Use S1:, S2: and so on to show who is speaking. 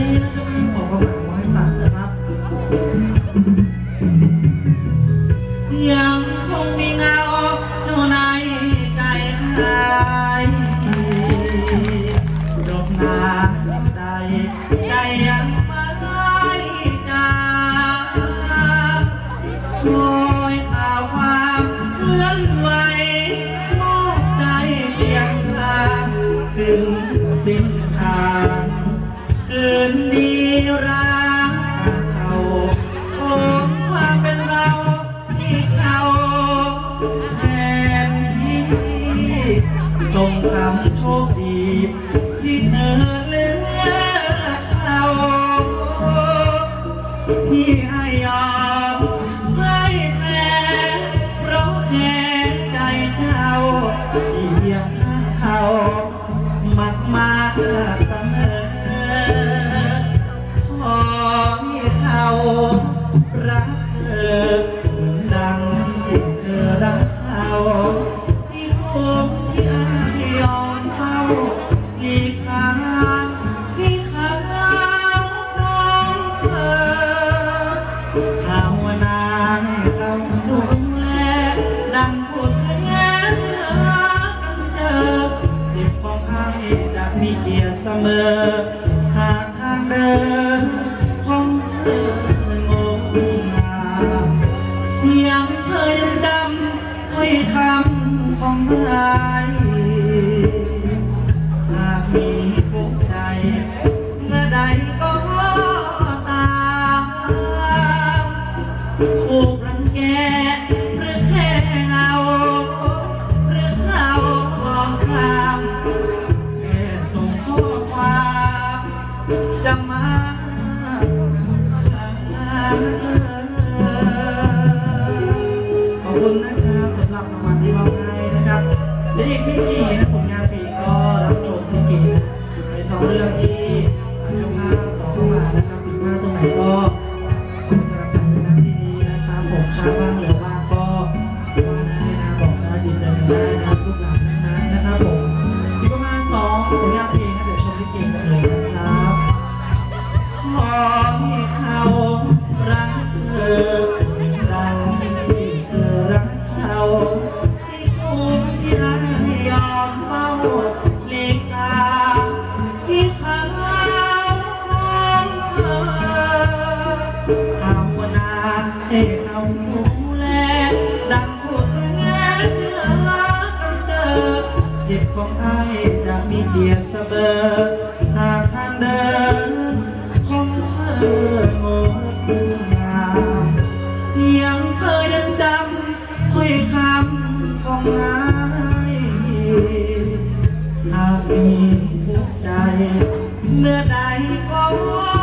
S1: นี้นะครับขอความหมายไว้ตัดนะครับ ยังคงมีเงาเจ้าในใจหายดอกนาใจใจยังไม่จางคอยข่าวความเลื่อ โชคดีที่เธอเลือกเขาที่ให้ยอมให้แพ้เพราะแค่ใจเจ้าที่เพียงข้างเขามากมาเสมอขอให้เขารักเธอเหมือนดังที่เธอรักเขาที่คงที่ เกียรติเสมอหางทางเดินของเธองงงามเสียงเพลยังดำถ้อยคำของนาย จะมาขอบคุณนะครับสำหรับรางวัลที่มอบให้นะครับและอีกที่กี่นะผลงานเพลงก็รับชมที่กี่ในท้องเรื่องที่ทางเจ้าภาพขอเข้ามานะครับผิดพลาดตรงไหนก็ขอการทำหน้าที่นี้นะครับผมช้าบ้างเหลือว่างก็ว่าได้นะบอกได้ยินเดินได้นะครับลูกหลานนั้นนะครับผมอีกประมาณสองผลงานเพลงนะเดี๋ยวชมที่เก่งกันเลย ลีกทางที่เขางเอานาให้เขาดูแลดังพูดแง่รักเจอเจ็บของไอ้จะมีเดียเสมอ Oh,